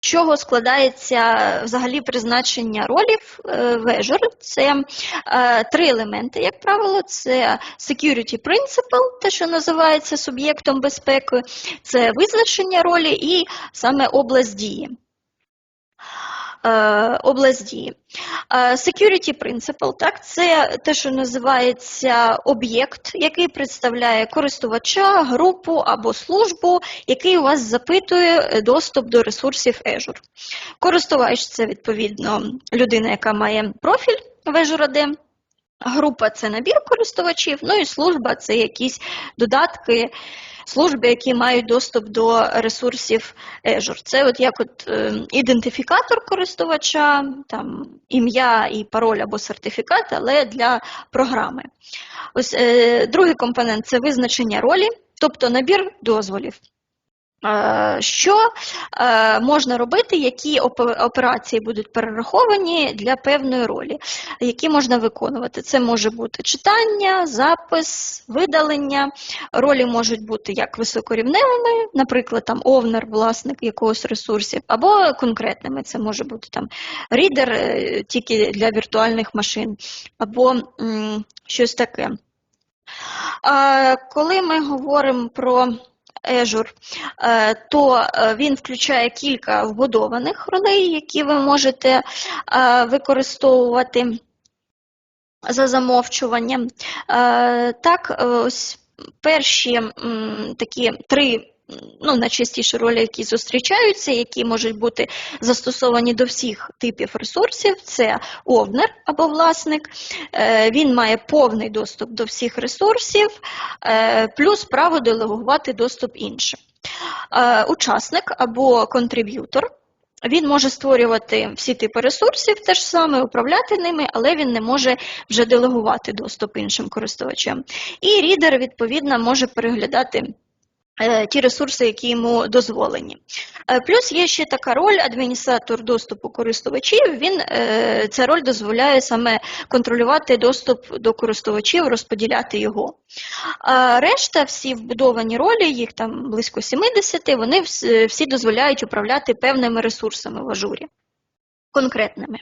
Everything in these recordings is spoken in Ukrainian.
чого складається взагалі призначення ролів вежур? в Azure? Це е, три елементи, як правило, це security principle, те, що називається суб'єктом безпеки, це визначення ролі і саме область дії. Е, область дії. Е, Security Principle, так, це те, що називається об'єкт, який представляє користувача, групу або службу, який у вас запитує е, доступ до ресурсів Azure. Користувач це відповідно людина, яка має профіль в Azure AD. Група це набір користувачів, ну і служба це якісь додатки, служби, які мають доступ до ресурсів Azure. Це от як от е, ідентифікатор користувача, там ім'я і пароль або сертифікат, але для програми. Ось е, другий компонент це визначення ролі, тобто набір дозволів. Е, Що е, можна робити, які операції будуть перераховані для певної ролі, які можна виконувати? Це може бути читання, запис, видалення. Ролі можуть бути як високорівневими, наприклад, там овнер, власник якогось ресурсів, або конкретними. Це може бути там рідер е, тільки для віртуальних машин, або м, щось таке. Коли ми говоримо про Azure, е, то е, він включає кілька вбудованих ролей, які ви можете е, використовувати за замовчуванням. Так, ось перші такі три. Ну, найчастіші ролі, які зустрічаються, які можуть бути застосовані до всіх типів ресурсів, це овнер або власник. Е, Він має повний доступ до всіх ресурсів, е, плюс право делегувати доступ іншим. Е, Учасник або контриб'ютор. Він може створювати всі типи ресурсів, те ж саме, управляти ними, але він не може вже делегувати доступ іншим користувачам. І рідер, відповідно, може переглядати ті ресурси, які йому дозволені. Е, Плюс є ще така роль адміністратор доступу користувачів. Він, е, ця роль дозволяє саме контролювати доступ до користувачів, розподіляти його. А решта, всі вбудовані ролі, їх там близько 70, вони всі дозволяють управляти певними ресурсами в ажурі, конкретними.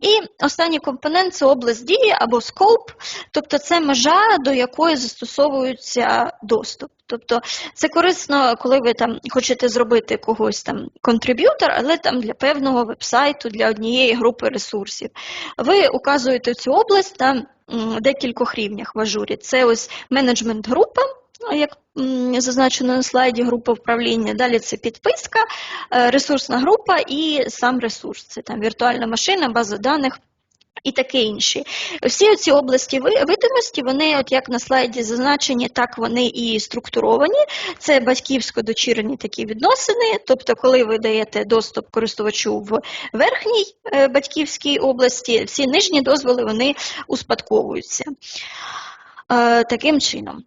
І останній компонент це область дії або scope, тобто це межа, до якої застосовується доступ. Тобто це корисно, коли ви там хочете зробити когось там контриб'ютор, але там для певного вебсайту, для однієї групи ресурсів. Ви указуєте цю область на декількох рівнях в ажурі. Це ось менеджмент група. Як зазначено на слайді, група вправління. Далі це підписка, е, ресурсна група і сам ресурс. Це там віртуальна машина, база даних. І таке інше. Всі ці області видимості, вони, от як на слайді зазначені, так вони і структуровані. Це батьківсько-дочірні такі відносини. Тобто, коли ви даєте доступ користувачу в верхній е, батьківській області, всі нижні дозволи вони успадковуються. Е, Таким чином.